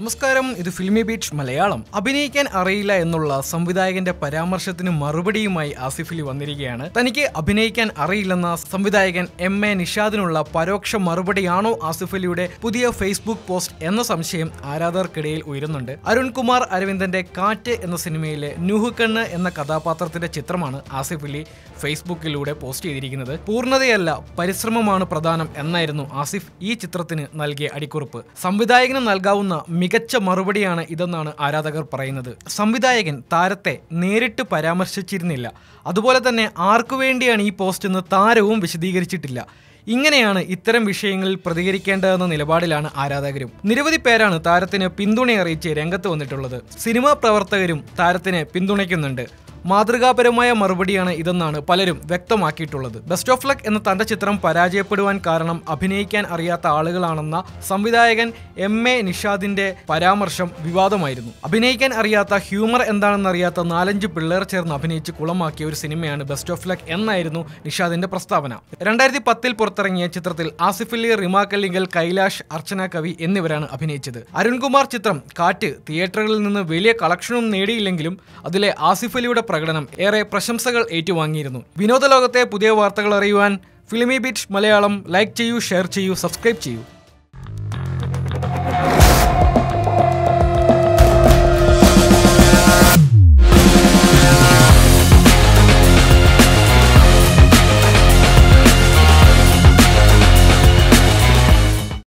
നമസ്കാരം ഇത് ഫിലിമി ബീച്ച് മലയാളം. അഭിനയിക്കാൻ അറിയില്ല എന്നുള്ള സംവിധായകന്റെ പരാമർശത്തിന് മറുപടിയുമായി ആസിഫ് അലി വന്നിരിക്കുകയാണ്. തനിക്ക് അഭിനയിക്കാൻ അറിയില്ലെന്ന സംവിധായകൻ എം എ നിഷാദിനുള്ള പരോക്ഷ മറുപടിയാണോ ആസിഫ് അലിയുടെ പുതിയ ഫേസ്ബുക്ക് പോസ്റ്റ് എന്ന സംശയം ആരാധകർക്കിടയിൽ ഉയരുന്നുണ്ട്. അരുൺകുമാർ അരവിന്ദന്റെ കാറ്റ് എന്ന സിനിമയിലെ നുഹുക്കണ്ണ് എന്ന കഥാപാത്രത്തിന്റെ ചിത്രമാണ് ആസിഫ് അലി ഫേസ്ബുക്കിലൂടെ പോസ്റ്റ് ചെയ്തിരിക്കുന്നത്. പൂർണതയല്ല പരിശ്രമമാണ് പ്രധാനം എന്നായിരുന്നു ആസിഫ് ഈ ചിത്രത്തിന് നൽകിയ അടിക്കുറിപ്പ്. സംവിധായകന് നൽകാവുന്ന മികച്ച മറുപടിയാണ് ഇതെന്നാണ് ആരാധകർ പറയുന്നത്. സംവിധായകൻ താരത്തെ നേരിട്ട് പരാമർശിച്ചിരുന്നില്ല. അതുപോലെ തന്നെ ആർക്കു വേണ്ടിയാണ് ഈ പോസ്റ്റ് എന്ന് താരവും വിശദീകരിച്ചിട്ടില്ല. ഇങ്ങനെയാണ് ഇത്തരം വിഷയങ്ങളിൽ പ്രതികരിക്കേണ്ടതെന്ന നിലപാടിലാണ് ആരാധകരും. നിരവധി പേരാണ് താരത്തിന് പിന്തുണ അറിയിച്ച് രംഗത്ത് വന്നിട്ടുള്ളത്. സിനിമാ പ്രവർത്തകരും താരത്തിന് പിന്തുണയ്ക്കുന്നുണ്ട്. മാതൃകാപരമായ മറുപടിയാണ് ഇതെന്നാണ് പലരും വ്യക്തമാക്കിയിട്ടുള്ളത്. ബെസ്റ്റ് ഓഫ് ലക്ക് എന്ന തന്റെ ചിത്രം പരാജയപ്പെടുവാൻ കാരണം അഭിനയിക്കാൻ അറിയാത്ത ആളുകളാണെന്ന സംവിധായകൻ എം എ നിഷാദിന്റെ പരാമർശം വിവാദമായിരുന്നു. അഭിനയിക്കാൻ അറിയാത്ത ഹ്യൂമർ എന്താണെന്നറിയാത്ത നാലഞ്ച് പിള്ളേർ ചേർന്ന് അഭിനയിച്ച് കുളമാക്കിയ ഒരു സിനിമയാണ് ബെസ്റ്റ് ഓഫ് ലക്ക് എന്നായിരുന്നു നിഷാദിന്റെ പ്രസ്താവന. രണ്ടായിരത്തി പത്തിൽ പുറത്തിറങ്ങിയ ചിത്രത്തിൽ ആസിഫ് അലി റിമാക്കല്ലിങ്കൽ കൈലാഷ് അർച്ചന കവി എന്നിവരാണ് അഭിനയിച്ചത്. അരുൺകുമാർ ചിത്രം കാറ്റ് തിയേറ്ററുകളിൽ നിന്ന് വലിയ കളക്ഷനും നേടിയില്ലെങ്കിലും അതിലെ ആസിഫ് അലിയുടെ പ്രകടനം ഏറെ പ്രശംസകൾ ഏറ്റുവാങ്ങിയിരുന്നു. വിനോദ ലോകത്തെ പുതിയ വാർത്തകൾ അറിയുവാൻ ഫിലിമി ബീറ്റ് മലയാളം ലൈക്ക് ചെയ്യൂ ഷെയർ ചെയ്യൂ സബ്സ്ക്രൈബ് ചെയ്യൂ.